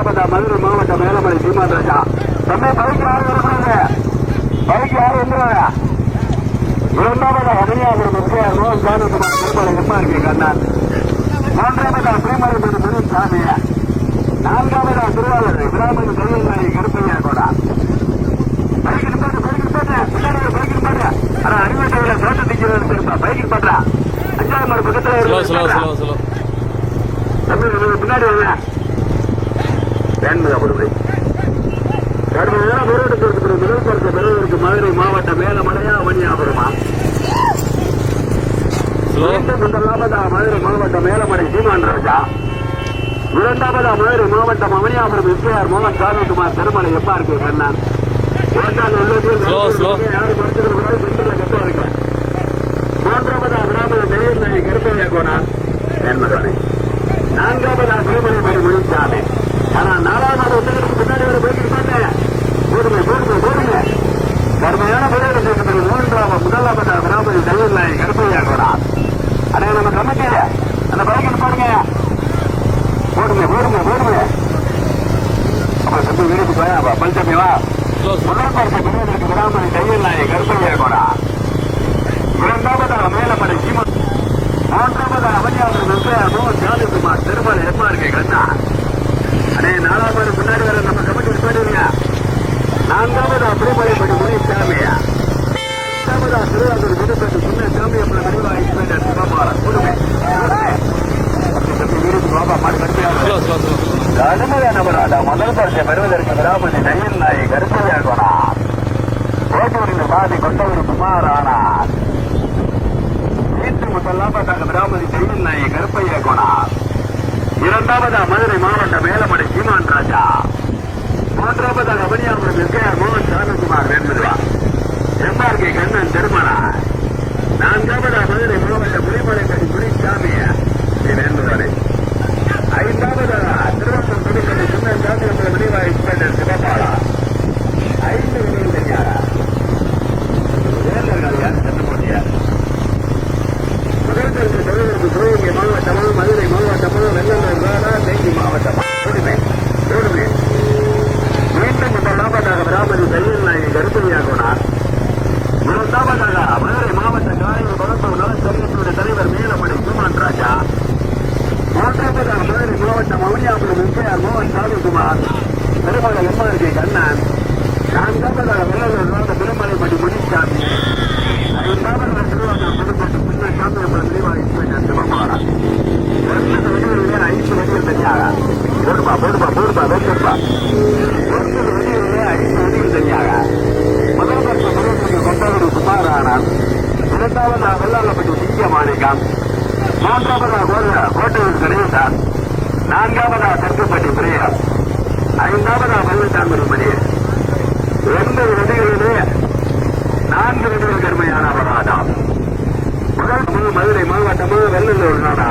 பட்டா மதுரை மாவட்டம் மேலமலை சீமான் ராஜா. தம்பி பைக்கு யாரு இருக்கிறாங்க பைக்கு யாரு வந்துடுவாங்க இரண்டாவதா அணியாபுரம் முக்கியாரும் ஜானகுமார் திருமலை எம்மா இருக்கீங்க அண்ணா மூன்றாவதா பிரீமரபுரி முருகசாமி நான்காவதா திருவாளர் விராமன் கல்விநாயகி கருப்பையா கூட. பைக்கு நிப்பாட்டு பைக்கு நிப்பாட்டு பின்னாடி பைக்கு நிப்பாட்டு ஆனா அடிமட்டவில தோட்ட அஞ்சாவது பக்கத்துல பின்னாடி பொறுமை கடுமையான போராட்டத்திற்கு முதல் பரிசு பெறுவதற்கு மதுரை மாவட்டம் மேலமலையா மணியாபுரமா மீண்டும் முதலாவதா மதுரை மாவட்டம் மேலமலை சீமான் ராஜா? இரண்டாவதா மதுரை மாவட்டம் அவனியாபுரம் எஸ்ஆர் மோகன் சாமிக்குமார் திருமலை எம்ஆர் கே கண்ணன் போடுங்க போடுங்க அப்புறம் தம்பி வீட்டுக்கு போயா பஞ்சமி வா. முதல் பரிசு பெறுவதற்கு விடாமணி கையில் நாயை ஸ்லோ முதல் பரிசை பெறுவதற்கு விராமணி நயன் நாயை கருப்பையாகனா கோட்டூரில் பாதி கொண்டவர் குமார் ஆனார் வீட்டு முதலாவதாக விராமணி நயன் நாயை கருப்பையாகனா இரண்டாவதா மதுரை மாவட்ட மேலமடை சீமான் ராஜா. மூன்றாவதாக அவனியாபுரம் எஸ்கேஆர் சிவகங்கை மாவட்டமா மதுரை மாவட்டமா வெள்ளலூர் வேளா தேனி மாவட்டமா? மீண்டும் இந்த லாபத்தாக பிராமணி செல்வன் நாயகி கருப்பையாகுனார் இரண்டாவதாக மதுரை மாவட்ட காயல் வளர்ப்பு நலன் தலைவர் மேலமணி குமான் ராஜா மூன்றாவதாக மதுரை மாவட்டம் அவனியாபுரம் எம்ஜிஆர் மோகன் சாமிக்குமார் திருமலை எம்ஆர்கே கண்ணன். நான்காவதாக வெள்ளலூர் மாவட்ட திருமலைப்படி முனிசாமி ஐந்தாவதாக திருவாரூர் இரண்டாவதாக வெள்ளாளப்பட்டி சிங்க மாணிக்கம் மூன்றாவதாக கோட்டையூர் கணேசன் நான்காவதாக தெற்குப்பட்டி பிரியா ஐந்தாவதாக பழனிசாமி மணி ஒன்பது நதிகளிலே நான்கு நதிகள் கருமையான அபராதம் முதல் மதுரை மாவட்டமா வெள்ளலூர் நாடா